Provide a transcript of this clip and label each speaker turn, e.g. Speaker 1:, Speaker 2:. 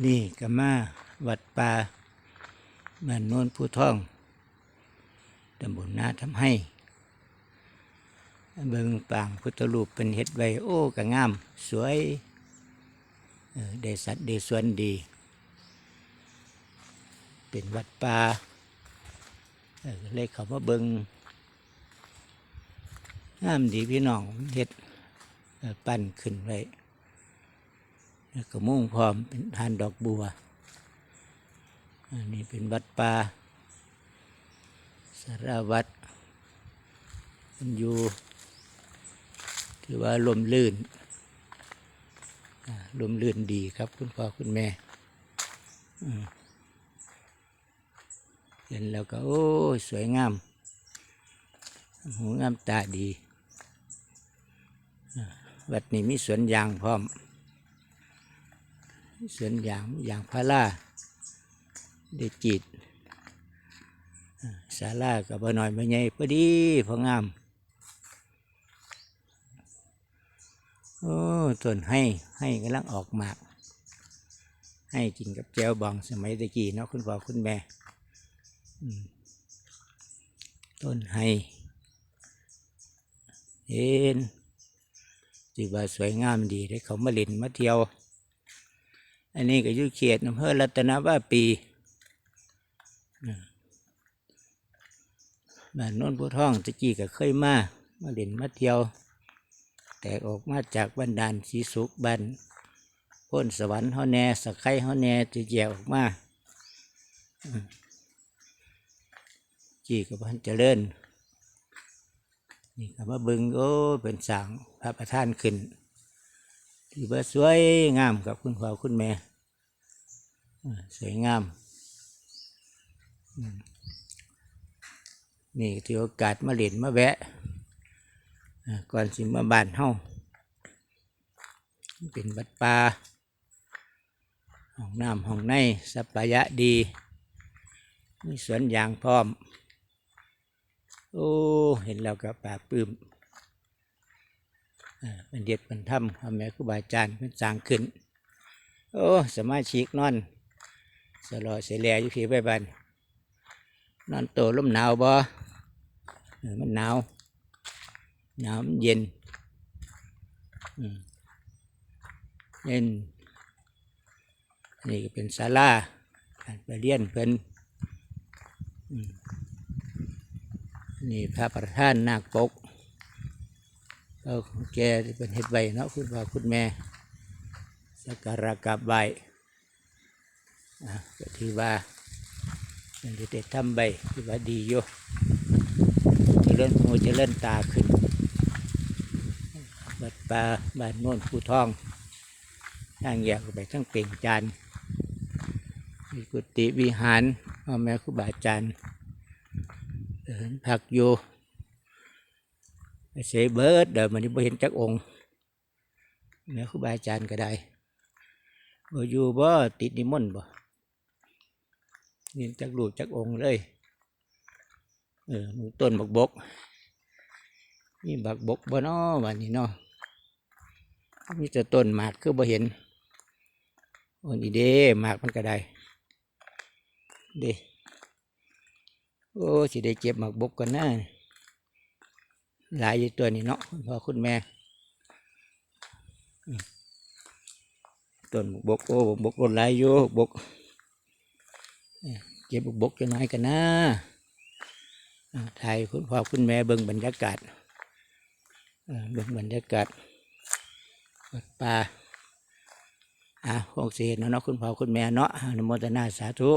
Speaker 1: นี่ก็มาวัดป่าบ้านโน้นผู้ท่องตำบลนาทำให้ เบิงปางพุทธรูปเป็นเฮ็ดไว้โอ้ก็งาม สวยเออได้สัตว์ได้ส่วนดี เป็นวัดป่าเลยเขามาเบิงงามดีพี่น้องเฮ็ดปั้นขึ้นไว้ แล้วก็มุ่งพร้อมเป็นทานดอกบัว อันนี้เป็นวัดป่าสารวัตรมันอยู่ถือว่าลมลื่นลมลื่นดีครับ คุณพ่อคุณแม่เห็นแล้วก็ โอ้ยสวยงาม หูงามตาดี วัดนี้มีสวนยางพร้อม สวนยางยางพาราได้จีดอ่าลากับบ่หน่อยบ่ใหญ่พอดีพองาม โอ้ต้นให้ให้กำลังออกหมาก ให้กินกับแจวบองสมัยตะกี้เนาะคุณพ่อคุณแม่ต้นให้เห็นจีว่าสวยงามดีได้เขามาเล่นมาเที่ยว อันนี้ก็อยู่เขตอำเภอรัตนวาปีบ้านโน้นผู้ท่องตะกี้ก็เคยมา มาเล่นมาเที่ยว แตกออกมาจากบ้านดานสีสุขบ้านพ้นสวรรค์เฮาแน่สะไคร้เฮาแน่จะแยกออกมาจีกับพันเจริญนี่ก็มาบึงโอ้เป็นสางพระประธานขึ้น ที่ว่าสวยงามกับคุณพ่อคุณแม่สวยงาม นี่ถือโอกาสมาเล่นมาแวะก่อนสิมาบ้านเฮาเป็นวัดป่าห้องน้ำห้องในสัปายะดี มีสวนยางพร้อม โอ้ เห็นแล้วก็ปลาบปลื้ มอ่าเป็นเด็ดเป็นถ้ำพ่อแม่ครูบาอาจารย์เป็นสร้างขึ้น โอ้สมาชิกนอนสลอเสยแลอยู่พี่ใบบันนอนโตลมหนาวบ่มันหนาวหนาวมันเย็นเย็นนี่ก็เป็นศาลาการไปเรียนเพิ่นนี่พระประธานนาคปก เราของแกที่เป็นเฮ็ดไว้เนาะคุณพ่อคุณแม่สักการะกราบไหว้อะก็ถือว่าเป็นที่ได้ทำใบถือว่าดีอยู่เจริญหูเจริญตาขึ้นบัดปลาบ้านโน่นภูทองทางแยกออกไปทั้งเปล่งจานมีกุฏิวิหารพ่อแม่ครูบาอาจารย์เดินพักอยู่ เสเบิดเดี๋ยวมันนี้บ่เห็นจักองค์แม่ครูบาอาจารย์ก็ได้บ่อยู่บ่ติดนิมนต์บ่เห็นจักลูกจักองค์เลยเออมต้นบักบกนี่บักบกบ่เนาะวันนี้เนาะมีแต่ต้นหมากคือบ่เห็นโอ้นี่เด้หมากมันก็ได้เด้โอ้สิได้เก็บหมากบกกันนะ หลายอยู่ตัวนี้เนาะคุณพ่อคุณแม่ต้นบกโอ้บกบกหลายอยู่บกเอ้ยเก็บบกจะน้อยกันนะอ่าถ่ายคุณพ่อคุณแม่เบิ่งบรรยากาศเบิ่งบรรยากาศวัดป่าอะคงสิเห็นเนาะเนาะคุณพ่อคุณแม่เนาะอนุโมทนาสาธุ